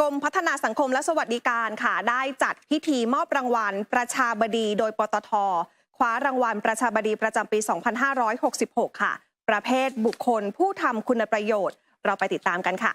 กรมพัฒนาสังคมและสวัสดิการค่ะ ได้จัดพิธีมอบรางวัล ประชาบดีโดยปตท คว้ารางวัลประชาบดีประจำปี 2566 ค่ะ ประเภทบุคคลผู้ทำคุณประโยชน์ เราไปติดตามกันค่ะ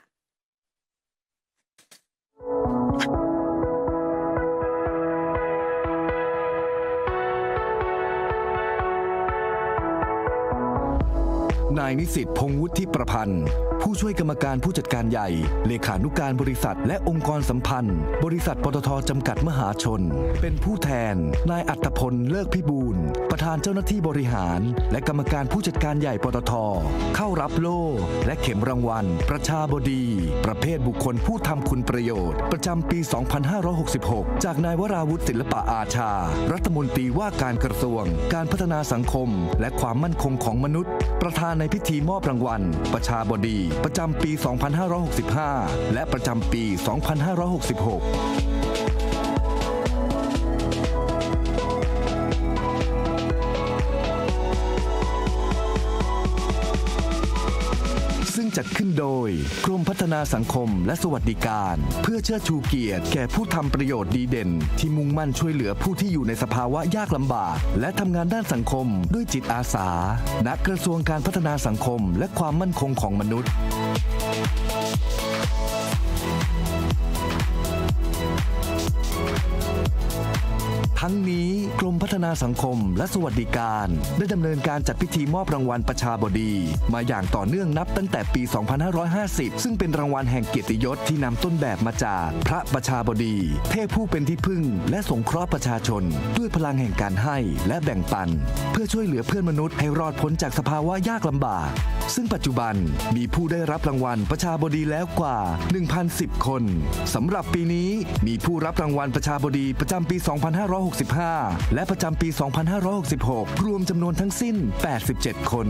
นายนิสิตพงวุฒิประพันธ์ ผู้ช่วยกรรมการผู้จัดการใหญ่ เลขานุการบริษัท และองค์กรสัมพันธ์ บริษัทปตทจำกัดมหาชน เป็นผู้แทน นายอัตพลเลิกพิบูลประธานเจ้าหน้าที่บริหาร และกรรมการผู้จัดการใหญ่ปตท เข้ารับโล่และเข็มรางวัล ประชาบดี ประเภทบุคคลผู้ทำคุณประโยชน์ ประจำปี 2566 จากนายวราวุฒิศิลปะอาชา รัฐมนตรีว่าการกระทรวง การพัฒนาสังคม และความมั่นคงของมนุษย์ ประธานในพิธีมอบรางวัล ประชาบดีประจำปี 2565 และประจำปี 2566 ซึ่งจัดขึ้นโดย กรมพัฒนาสังคมและสวัสดิการ เพื่อเชิดชูเกียรติแก่ผู้ทำประโยชน์ดีเด่น ที่มุ่งมั่นช่วยเหลือผู้ที่อยู่ในสภาวะยากลำบาก และทำงานด้านสังคมด้วยจิตอาสาณกระทรวงการพัฒนาสังคมและความมั่นคงของมนุษย์ ทั้งนี้กรมพัฒนาสังคมและสวัสดิการ ได้ดำเนินการจัดพิธีมอบรางวัลประชาบดี มาอย่างต่อเนื่องนับตั้งแต่ปี 2550 ซึ่งเป็นรางวัลแห่งเกียรติยศที่นำต้นแบบมาจากพระประชาบดี เทพผู้เป็นที่พึ่ง และสงเคราะห์ประชาชน ด้วยพลังแห่งการให้และแบ่งปัน เพื่อช่วยเหลือเพื่อนมนุษย์ให้รอดพ้นจากสภาวะยากลำบาก ซึ่งปัจจุบันมีผู้ได้รับรางวัลประชาบดีแล้วกว่า 1,010 คนสำหรับปีนี้มีผู้รับรางวัลประชาบดีประจำปี 256 2565 และประจำปี 2566 รวมจำนวนทั้งสิ้น 87 คน